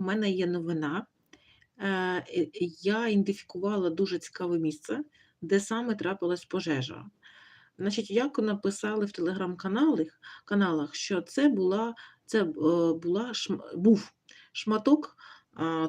У мене є новина. Е, я ідентифікувала дуже цікаве місце, де саме трапилась пожежа. Значить, як написали в телеграм-каналах, каналах, що це була, це, е, була був шматок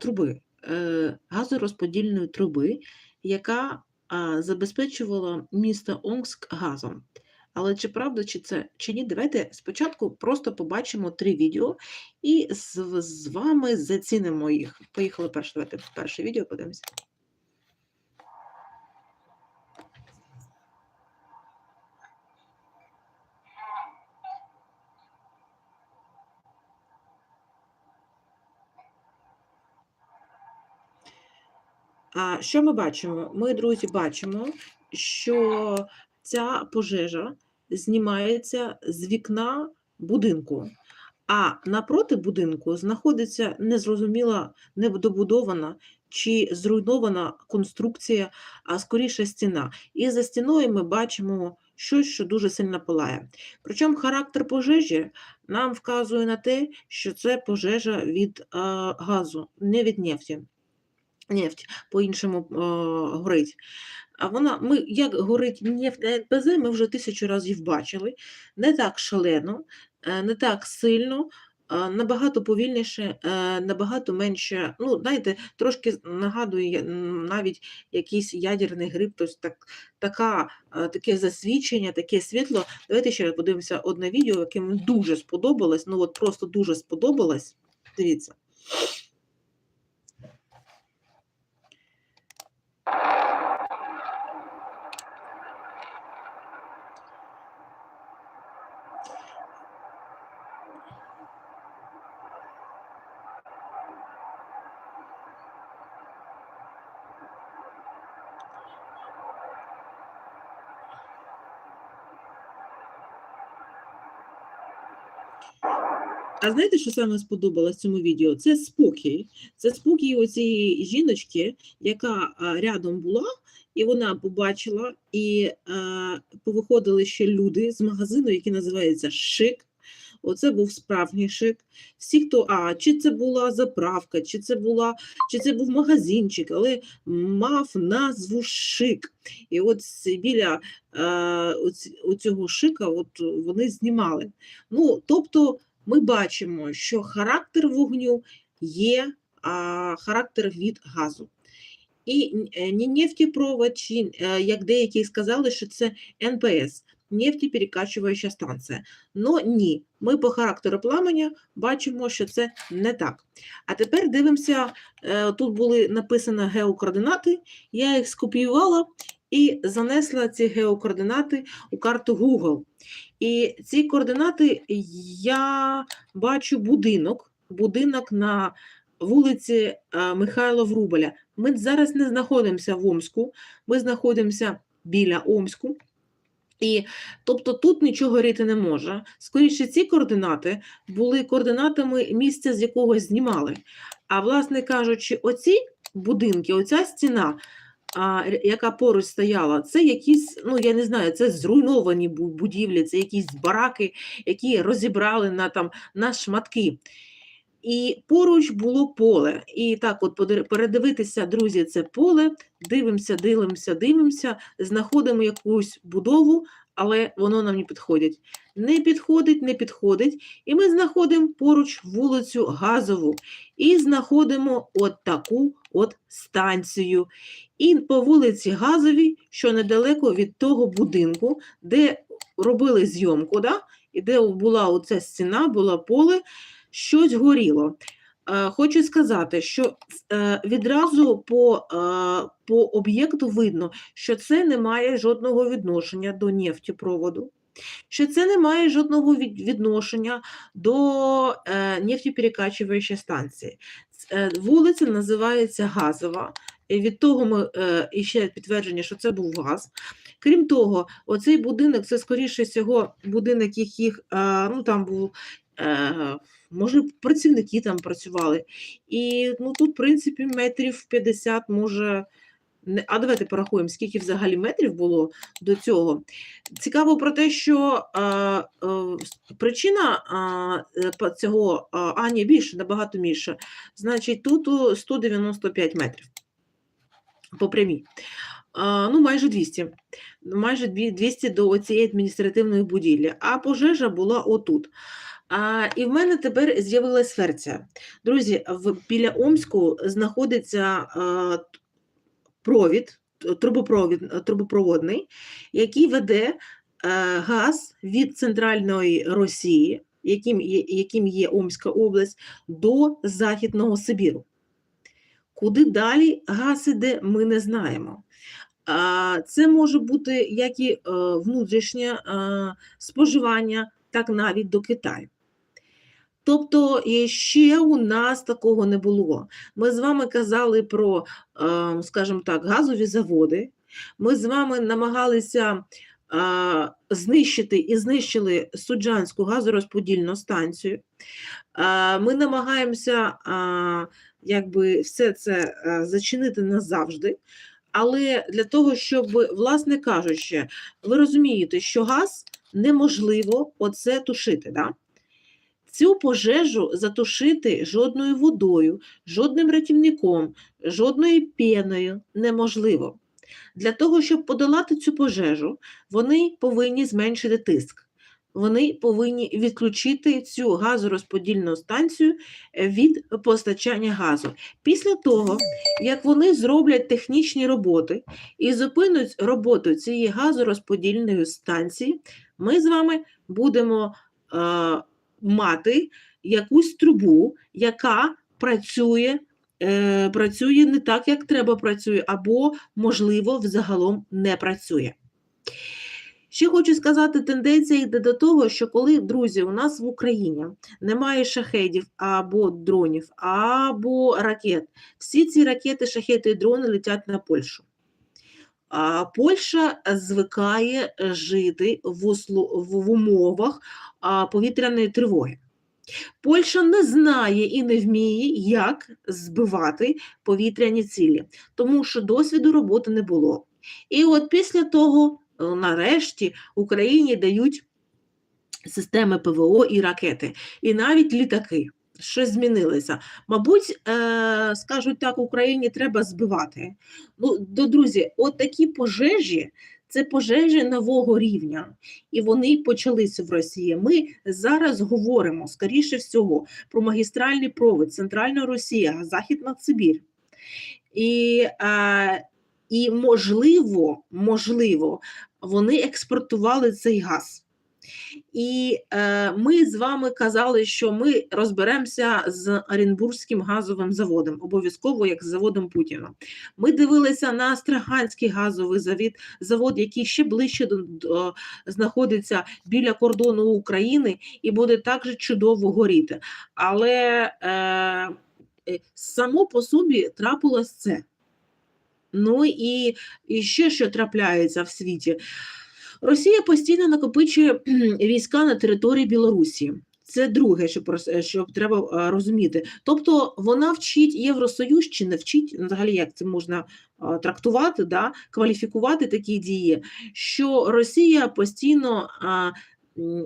труби, е, газорозподільної труби, яка забезпечувала місто Онгск газом. Але чи правда, чи це чи ні? Давайте спочатку просто побачимо три відео і з, з вами зацінимо їх. Поїхали перше. Давайте перше відео подивимося. А що ми бачимо? Ми, друзі, бачимо, що ця пожежа знімається з вікна будинку, а напроти будинку знаходиться незрозуміла недобудована чи зруйнована конструкція, а скоріше стіна. І за стіною ми бачимо щось, що дуже сильно палає. Причому характер пожежі нам вказує на те, що це пожежа від а, газу, не від нефті. Нефть по-іншому е, горить. А вона, ми, як горить нефть на НПЗ, ми вже тисячу разів бачили. Не так шалено, е, не так сильно, е, набагато повільніше, набагато менше. Ну, знаєте, трошки нагадує навіть якийсь ядерний гриб, тобто так, така, таке засвідчення, таке світло. Давайте ще раз подивимося одне відео, яке мені дуже сподобалось. Ну, от просто дуже сподобалось. Дивіться. А знаєте, що саме сподобалось цьому відео? Це спокій. Це спокій у цієї жіночки, яка рядом була, і вона побачила, і повиходили ще люди з магазину, який називається Шик. Оце був справжній шик. Всі, хто, а чи це була заправка, чи це була, чи це був магазинчик, але мав назву шик. І от біля е, оцього шика от вони знімали. Ну, тобто, ми бачимо, що характер вогню є а, характер від газу. І е, чи, е, як деякі сказали, що це НПС, нефтеперекачуюча станція. Ну ні, ми по характеру пламеня бачимо, що це не так. А тепер дивимося, е, тут були написані геокоординати, я їх скопіювала і занесла ці геокоординати у карту Google. І ці координати я бачу будинок, будинок на вулиці е, Михайла Врубеля. Ми зараз не знаходимося в Омську, ми знаходимося біля Омську. І тобто тут нічого горіти не може. Скоріше, ці координати були координатами місця, з якого знімали. А власне кажучи, оці будинки, оця стіна, а, яка поруч стояла, це якісь, ну я не знаю, це зруйновані будівлі, це якісь бараки, які розібрали на, там, на шматки. І поруч було поле. І так, от передивитися, друзі, це поле, дивимося, дивимося, дивимося, знаходимо якусь будову, але воно нам не підходить. Не підходить, не підходить. І ми знаходимо поруч вулицю Газову і знаходимо от таку от станцію. І по вулиці Газовій, що недалеко від того будинку, де робили зйомку, да? і де була оця стіна, було поле, щось горіло. Е, Хочу сказати, що е, відразу по, е, по об'єкту видно, що це не має жодного відношення до нефтепроводу, що це не має жодного відношення до нефтеперекачуючої станції. Вулиця називається Газова. І від того ми ще підтвердження, що це був газ. Крім того, оцей будинок це скоріше всього будинок, яких ну там був. Е, може, працівники там працювали. І ну, тут, в принципі, метрів 50, може, А давайте порахуємо, скільки взагалі метрів було до цього. Цікаво про те, що а, а, причина е, цього, а, ні, більше, набагато більше. Значить, тут 195 метрів по прямій. А, ну, майже 200. Майже 200 до цієї адміністративної будівлі. А пожежа була отут. А, і в мене тепер з'явилась ферція. Друзі, в, біля Омську знаходиться а, провід, трубопровід, е, трубопроводний, який веде е, газ від центральної Росії, яким є, яким є Омська область, до Західного Сибіру. Куди далі газ іде, ми не знаємо. А, Це може бути як і е, внутрішнє споживання, так навіть до Китаю. Тобто ще у нас такого не було. Ми з вами казали про, е, скажімо так, газові заводи. Ми з вами намагалися е, знищити і знищили Суджанську газорозподільну станцію. Е, Ми намагаємося якби все це зачинити назавжди. Але для того, щоб, власне кажучи, ви розумієте, що газ неможливо оце тушити. Да? Цю пожежу затушити жодною водою, жодним рятівником, жодною пеною неможливо. Для того, щоб подолати цю пожежу, вони повинні зменшити тиск. Вони повинні відключити цю газорозподільну станцію е, від постачання газу. Після того, як вони зроблять технічні роботи і зупинять роботу цієї газорозподільної станції, ми з вами будемо е, мати якусь трубу, яка працює, е, працює не так, як треба працює, або, можливо, взагалом не працює. Ще хочу сказати, тенденція йде до того, що коли, друзі, у нас в Україні немає шахедів або дронів, або ракет, всі ці ракети, шахети і дрони летять на Польщу. А Польща звикає жити в, умовах повітряної тривоги. Польща не знає і не вміє, як збивати повітряні цілі, тому що досвіду роботи не було. І от після того, е, нарешті, Україні дають системи ПВО і ракети, і навіть літаки. Щось змінилося. Мабуть, е, скажуть так, Україні треба збивати. Ну, до друзі, от такі пожежі це пожежі нового рівня, і вони почалися в Росії. Ми зараз говоримо, скоріше всього, про магістральний провід Центральна Росія, Західна Сибір. І, а, і можливо, можливо, вони експортували цей газ. І е, ми з вами казали, що ми розберемося з Оренбурзьким газовим заводом, обов'язково як з заводом Путіна. Ми дивилися на Астраганський газовий завод, завод, який ще ближче до, до, знаходиться біля кордону України і буде також чудово горіти. Але е, е, само по собі трапилось це. Ну і, і ще що трапляється в світі. Росія постійно накопичує війська на території Білорусі. Це друге, що, прос- що треба розуміти. Тобто вона вчить Євросоюз чи не вчить, ну, взагалі як це можна трактувати, да, кваліфікувати такі дії, що Росія постійно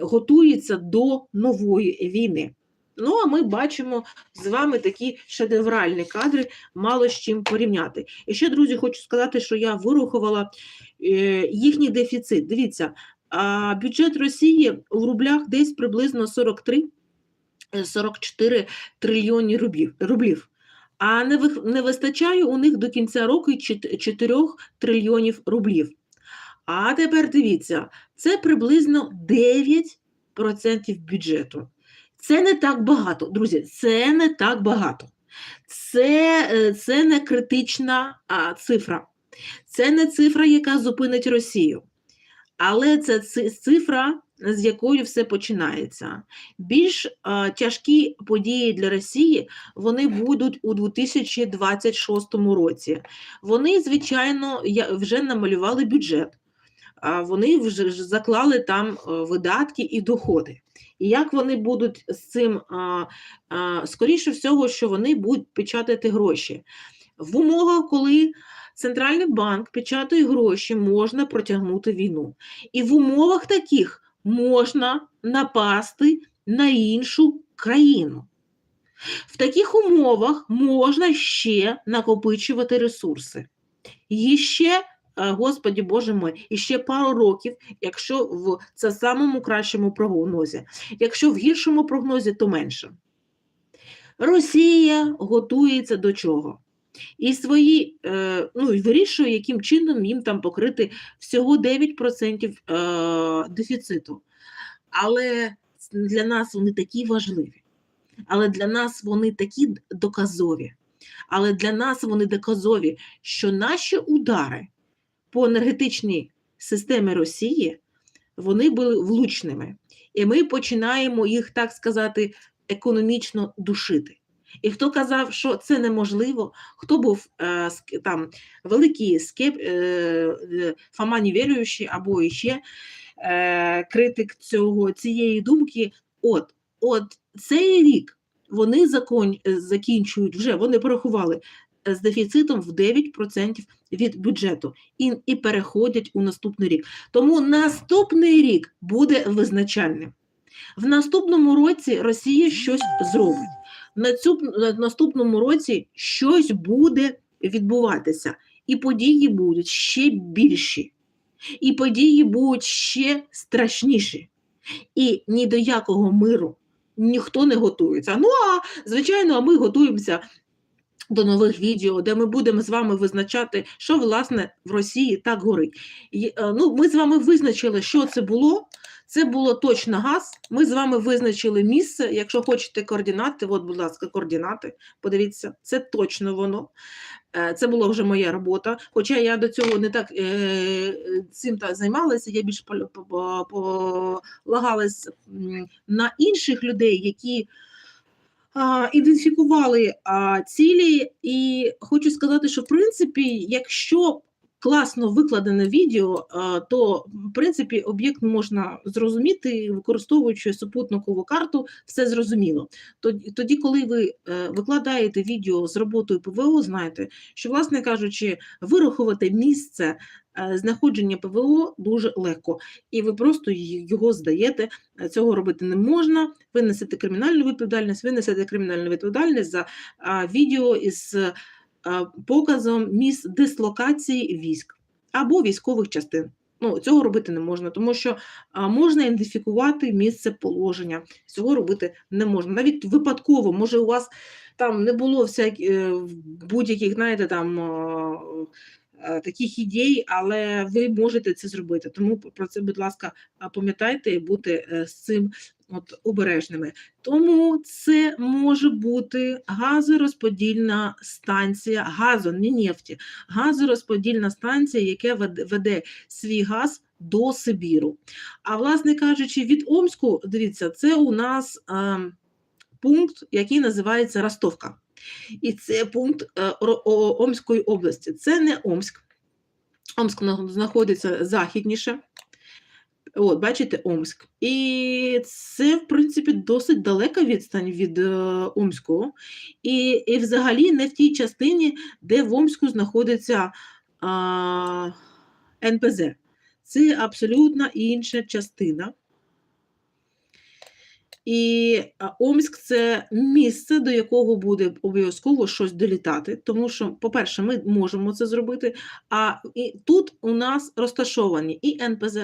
готується до нової війни. Ну, а ми бачимо з вами такі шедевральні кадри, мало з чим порівняти. І ще, друзі, хочу сказати, що я вирахувала е, їхній дефіцит. Дивіться, бюджет Росії в рублях десь приблизно 43-44 трильйоні рублів. А не вистачає у них до кінця року 4 трильйонів рублів. А тепер дивіться, це приблизно 9% бюджету. Це не так багато, друзі, це не так багато. Це, е, це не критична а, цифра. Це не цифра, яка зупинить Росію. Але це цифра, з якою все починається. Більш а, тяжкі події для Росії вони будуть у 2026 році. Вони, звичайно, вже намалювали бюджет, вони вже заклали там е, видатки і доходи. І як вони будуть з цим, скоріше всього, що вони будуть печатати гроші. В умовах, коли центральний банк печатає гроші, можна протягнути війну. І в умовах таких можна напасти на іншу країну. В таких умовах можна ще накопичувати ресурси. І ще, Господі Боже мой, і ще пару років, якщо в це самому кращому прогнозі, якщо в гіршому прогнозі, то менше. Росія готується до чого? І свої, е, ну, вирішує, яким чином їм там покрити всього 9% е, дефіциту. Але для нас вони такі важливі. Але для нас вони такі доказові. Але для нас вони доказові, що наші удари по енергетичній системі Росії вони були влучними. І ми починаємо їх, так сказати, економічно душити. І хто казав, що це неможливо, хто був е, там великий скеп, е, е, Фома Невіруючий або іще е, критик цього, цієї думки, от, от цей рік вони закон, закінчують вже, вони порахували з дефіцитом в 9% від бюджету і, і переходять у наступний рік. Тому наступний рік буде визначальним. В наступному році Росія щось зробить. На цю на наступному році щось буде відбуватися, і події будуть ще більші, і події будуть ще страшніші. І ні до якого миру ніхто не готується. Ну а звичайно, а ми готуємося до нових відео, де ми будемо з вами визначати, що власне в Росії так горить. Е, Ну, ми з вами визначили, що це було. Це було точно газ. Ми з вами визначили місце. Якщо хочете координати, от, будь ласка, координати. Подивіться, це точно воно. Е, Це була вже моя робота. Хоча я до цього не так е, цим та займалася, я більш пол- по- по- полагалась на інших людей, які ідентифікували цілі. І хочу сказати, що в принципі, якщо класно викладене відео, то в принципі об'єкт можна зрозуміти, використовуючи супутникову карту, все зрозуміло. Тоді, коли ви е, викладаєте відео з роботою ПВО, знаєте, що, власне кажучи, вирахувати місце е, знаходження ПВО дуже легко, і ви просто його здаєте. Е, Цього робити не можна. Ви несете кримінальну відповідальність, ви несете кримінальну відповідальність за відео із показом місць дислокації військ або військових частин. Ну, цього робити не можна, тому що а, можна ідентифікувати місце положення. Цього робити не можна. Навіть випадково, може, у вас там не було всяк... е, будь-яких, знаєте, там. Е, Таких ідей, але ви можете це зробити. Тому про це, будь ласка, пам'ятайте і будьте е, з цим от, обережними. Тому це може бути газорозподільна станція, газу, не нефті, газорозподільна станція, яка веде свій газ до Сибіру. А власне кажучи, від Омську, дивіться, це у нас е, пункт, який називається Ростовка. І це пункт е, Омської області. Це не Омськ. Омськ знаходиться західніше. От, бачите, Омськ. І це, в принципі, досить далека відстань від е, Омського. І, і взагалі не в тій частині, де в Омську знаходиться а, НПЗ. Це абсолютно інша частина. І Омськ це місце, до якого буде обов'язково щось долітати, тому що, по-перше, ми можемо це зробити. А і тут у нас розташовані і НПЗ,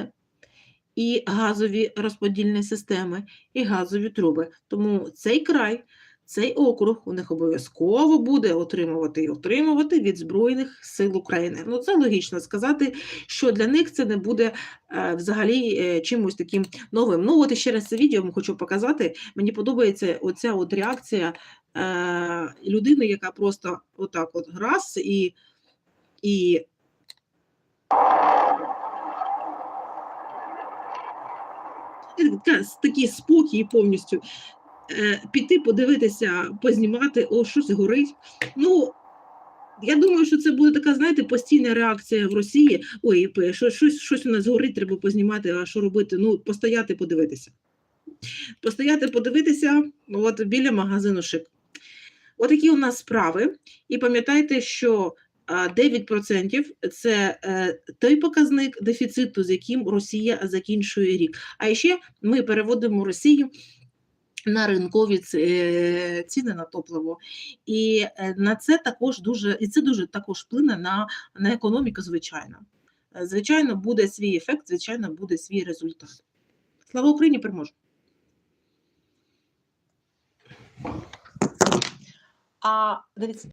і газові розподільні системи, і газові труби. Тому цей край, цей округ у них обов'язково буде отримувати і отримувати від Збройних сил України. Ну, це логічно сказати, що для них це не буде е, взагалі е, чимось таким новим. Ну, от ще раз це відео хочу показати. Мені подобається оця от реакція е, людини, яка просто отак от раз і. і І такий спокій повністю піти, подивитися, познімати, о, щось горить. Ну, я думаю, що це буде така, знаєте, постійна реакція в Росії. Ой, пе- що, щось, щось у нас горить, треба познімати, а що робити? Ну, постояти, подивитися. Постояти, подивитися, от біля магазину шик. Отакі у нас справи. І пам'ятайте, що а 9% – це е, той показник дефіциту, з яким Росія закінчує рік. А ще ми переводимо Росію на ринкові е, ціни на топливо. І е, на це також дуже, і це дуже також вплине на, на економіку, звичайно. Е, Звичайно, буде свій ефект, звичайно, буде свій результат. Слава Україні, Переможу. А дивіться,